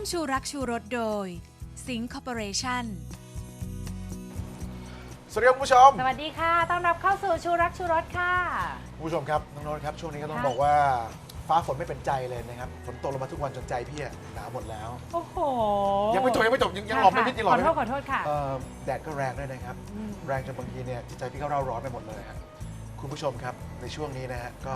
มชูรักชูรสโดย สิงค o r p o r a t i o n สวัสดีครับคุณผู้ชมสวัสดีค่ะ ต้อนรับเข้าสู่ชูรักชูรสค่ะ คุณผู้ชมครับน้องโน้ตครับช่วงนี้ก็ต้องค่ะ บอกว่าฟ้าฝนไม่เป็นใจเลยนะครับฝนตกลงมาทุกวันจนใจพี่อะหนาวหมดแล้ว โอ้โหยังไม่จบยังไม่จบยังยังหลอมไม่นิดยังหลอมขอไม่โทนิษดขอโทษค่ะเอ่อแดดก็แรงด้วยนะครับ อืม แรงจนบางทีเนี่ยจิตใจพี่ก็เร่าร้อนไปหมดเลยครับคุณผู้ชมครับในช่วงนี้นะฮะก็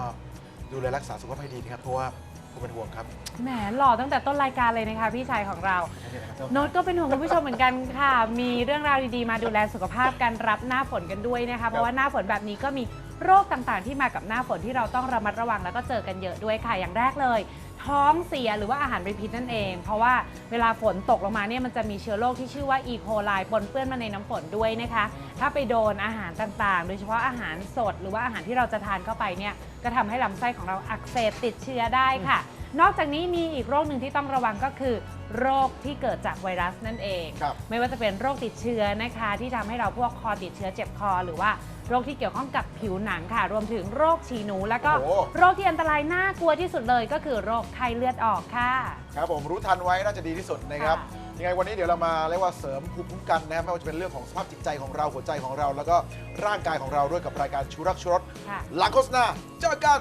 ดูแลรักษาสุขภาพให้ดีนะครับเพราะว่า ผมเป็นห่วงครับแหมหล่อตั้งแต่ต้นรายการเลยนะคะพี่ชายของเราแค่นี้นะครับโน้ตก็เป็นห่วงคุณผู้ชมเหมือนกันค่ะ มีเรื่องราวดีๆ มาดูแลสุขภาพกันรับหน้าฝนกันด้วยนะคะ เพราะว่าหน้าฝนแบบนี้ก็มีโรคต่างๆ ที่มากับหน้าฝนที่เราต้องระมัดระวังแล้วก็เจอกันเยอะด้วยค่ะ อย่างแรกเลย ท้องเสียหรือว่าอาหารเป็นพิษนั่นเอง เพราะว่าเวลาฝนตกลงมาเนี่ยมันจะมีเชื้อโรคที่ชื่อว่าอีโคไลปนเปื้อนมาในน้ำฝนด้วยนะคะ ถ้าไปโดนอาหารต่างๆ โดยเฉพาะอาหารสดหรือว่าอาหารที่เราจะทานเข้าไปเนี่ยก็ทำให้ลำไส้ของเราอักเสบติดเชื้อได้ค่ะ นอกจากนี้มีอีกโรคหนึ่งที่ต้องระวังก็คือ โรคที่เกิดจากไวรัสนั่นเอง ครับ ไม่ว่าจะเป็นโรคติดเชื้อนะคะ ที่ทำให้เราพวกคอติดเชื้อเจ็บคอ หรือว่า โรคที่เกี่ยวข้องกับผิวหนังค่ะ รวมถึงโรคฉี่หนู แล้วก็โอ้ โรคที่อันตรายน่ากลัวที่สุดเลยก็คือโรคไข้เลือดออกค่ะ ครับผมรู้ทันไว้น่าจะดีที่สุดนะครับ ค่ะยังไงวันนี้เดี๋ยวเรามาเรียกว่าเสริมภูมิคุ้มกันนะครับไม่ว่าจะเป็นเรื่องของสภาพจิตใจของเราหัวใจของเรา แล้วก็ร่างกายของเราด้วยกับรายการชูรักชูรสค่ะ หลังโฆษณาเจอกัน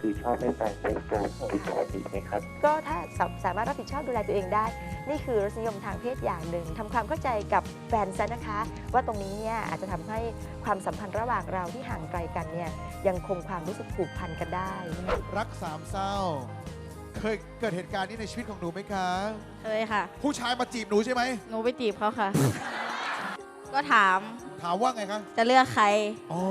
คือชอบให้แฟนแต่งตัวผิดปกติไหมครับ ก็ถ้าสาสามารถรับผิดชอบดูแลตัวเองได้ นี่คือรสนิยมทางเพศอย่างหนึ่งทำความเข้าใจกับแฟนซะนะคะ ว่าตรงนี้เนี่ยอาจจะทำให้ความสัมพันธ์ระหว่างเราที่ห่างไกลกันเนี่ยยังคงความรู้สึกผูกพันกันได้ รักสามเศร้า เคยเกิดเหตุการณ์นี้ในชีวิตของหนูไหมคะ เคยค่ะ ผู้ชายมาจีบหนูใช่ไหม หนูไปจีบเขาค่ะ ก็ถามถามว่าไงคะ จะเลือกใคร อ๋อ